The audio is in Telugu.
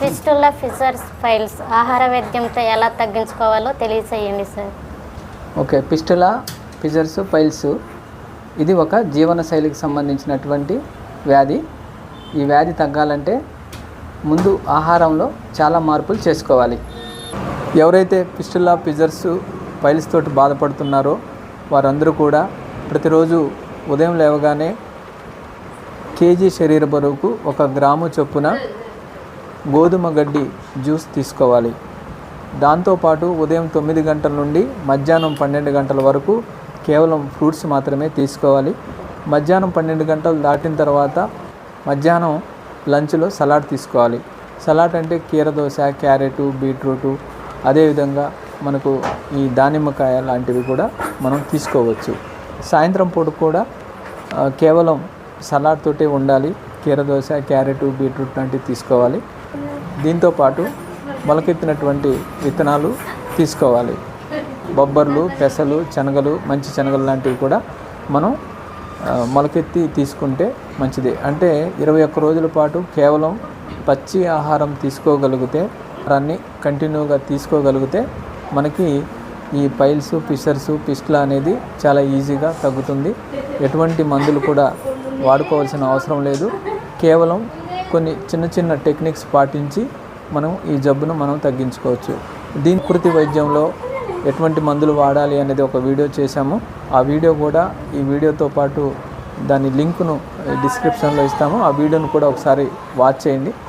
ఫిస్టుల్లా ఫిషర్స్ ఫైల్స్ ఆహార వైద్యంతో ఎలా తగ్గించుకోవాలో తెలియచేయండి sir. Okay fistula fissures piles. ఇది ఒక జీవనశైలికి సంబంధించినటువంటి వ్యాధి. ఈ వ్యాధి తగ్గాలంటే ముందు ఆహారంలో చాలా మార్పులు చేసుకోవాలి. ఎవరైతే పిస్టులా పిజర్స్ పైల్స్ తోటి బాధపడుతున్నారో వారందరూ కూడా ప్రతిరోజు ఉదయం లేవగానే కేజీ శరీర బరువుకు ఒక గ్రాము చొప్పున గోధుమ గడ్డి జ్యూస్ తీసుకోవాలి. దాంతోపాటు ఉదయం తొమ్మిది గంటల నుండి మధ్యాహ్నం పన్నెండు గంటల వరకు కేవలం ఫ్రూట్స్ మాత్రమే తీసుకోవాలి. మధ్యాహ్నం పన్నెండు గంటలు దాటిన తర్వాత మధ్యాహ్నం లంచ్లో సలాడ్ తీసుకోవాలి. సలాడ్ అంటే కీరదోశ క్యారెట్ బీట్రూటు అదేవిధంగా మనకు ఈ దానిమ్మకాయ లాంటివి కూడా మనం తీసుకోవచ్చు. సాయంత్రం పూట కూడా కేవలం సలాడ్ తోటే ఉండాలి. కీరదోశ క్యారెట్ బీట్రూట్ లాంటివి తీసుకోవాలి. దీంతోపాటు మొలకెత్తినటువంటి విత్తనాలు తీసుకోవాలి. బొబ్బర్లు పెసలు శనగలు మంచి శనగలు లాంటివి కూడా మనం మొలకెత్తి తీసుకుంటే మంచిది. అంటే ఇరవై ఒక్క రోజుల పాటు కేవలం పచ్చి ఆహారం తీసుకోగలిగితే ఆహారాన్ని కంటిన్యూగా తీసుకోగలిగితే మనకి ఈ పైల్స్ ఫిషర్స్ పిస్ట్లా అనేది చాలా ఈజీగా తగ్గుతుంది. ఎటువంటి మందులు కూడా వాడుకోవాల్సిన అవసరం లేదు. కేవలం కొన్ని చిన్న చిన్న టెక్నిక్స్ పాటించి మనం ఈ జబ్బును మనం తగ్గించుకోవచ్చు. దీని కృతి వైద్యంలో ఎటువంటి మందులు వాడాలి అనేది ఒక వీడియో చేశాము. ఆ వీడియో కూడా ఈ వీడియోతో పాటు దాని లింకును డిస్క్రిప్షన్లో ఇస్తాము. ఆ వీడియోను కూడా ఒకసారి వాచ్ చేయండి.